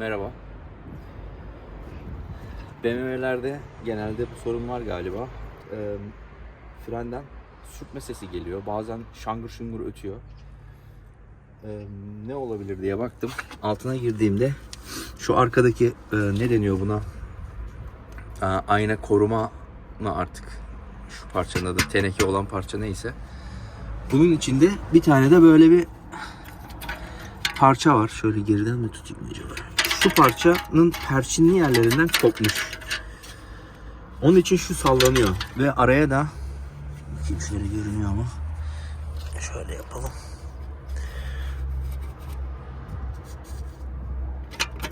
Merhaba. BMW'lerde genelde bu sorun var galiba. Ee, frenden sürtme sesi geliyor. Bazen şangır şungur ötüyor. Ee, ne olabilir diye baktım. Altına girdiğimde şu arkadaki e, ne deniyor buna? Aa, ayna koruma mı artık? Şu parçanın adı teneke olan parça neyse. Bunun içinde bir tane de böyle bir parça var. Şöyle geriden mi tutayım acaba? Şu parçanın perçinli yerlerinden kopmuş. Onun için şu sallanıyor. Ve araya da bakayım şöyle görünüyor ama. Şöyle yapalım.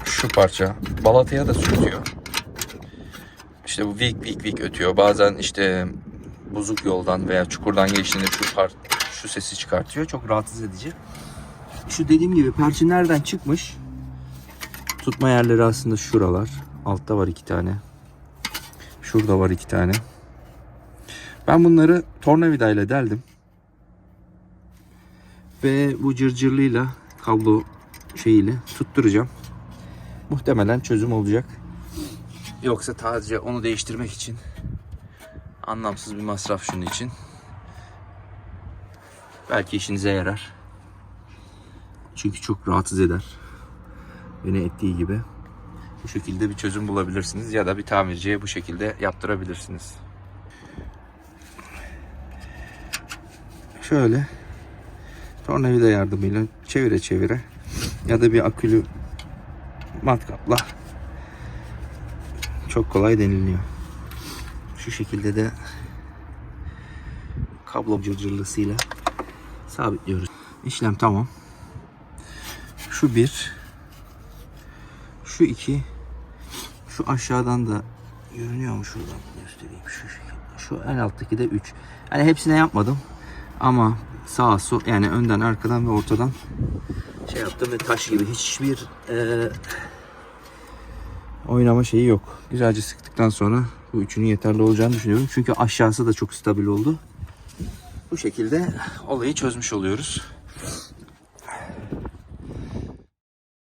Şu parça balataya da sürtüyor. İşte bu vik vik vik ötüyor. Bazen işte bozuk yoldan veya çukurdan geçtiğinde şu par şu sesi çıkartıyor. Çok rahatsız edici. Şu dediğim gibi perçinlerden çıkmış. Tutma yerleri aslında şuralar. Altta var iki tane. Şurada var iki tane. Ben bunları tornavidayla deldim. Ve bu cırcırlıyla kablo şeyiyle tutturacağım. Muhtemelen çözüm olacak. Yoksa sadece onu değiştirmek için anlamsız bir masraf şunun için. Belki işinize yarar. Çünkü çok rahatsız eder. Beni ettiği gibi. Bu şekilde bir çözüm bulabilirsiniz ya da bir tamirciye bu şekilde yaptırabilirsiniz. Şöyle tornavida yardımıyla çevire çevire ya da bir akülü matkapla çok kolay deniliyor. Şu şekilde de kablo cırcırlısıyla sabitliyoruz. İşlem tamam. Şu bir. Şu iki. Şu aşağıdan da görünüyor mu şuradan göstereyim şu. Şu en alttaki de 3. Yani hepsine yapmadım. Ama sağa sol yani önden arkadan ve ortadan şey yaptım ve taş gibi hiçbir eee, oynama şeyi yok. Güzelce sıktıktan sonra bu üçünün yeterli olacağını düşünüyorum. Çünkü aşağısı da çok stabil oldu. Bu şekilde olayı çözmüş oluyoruz.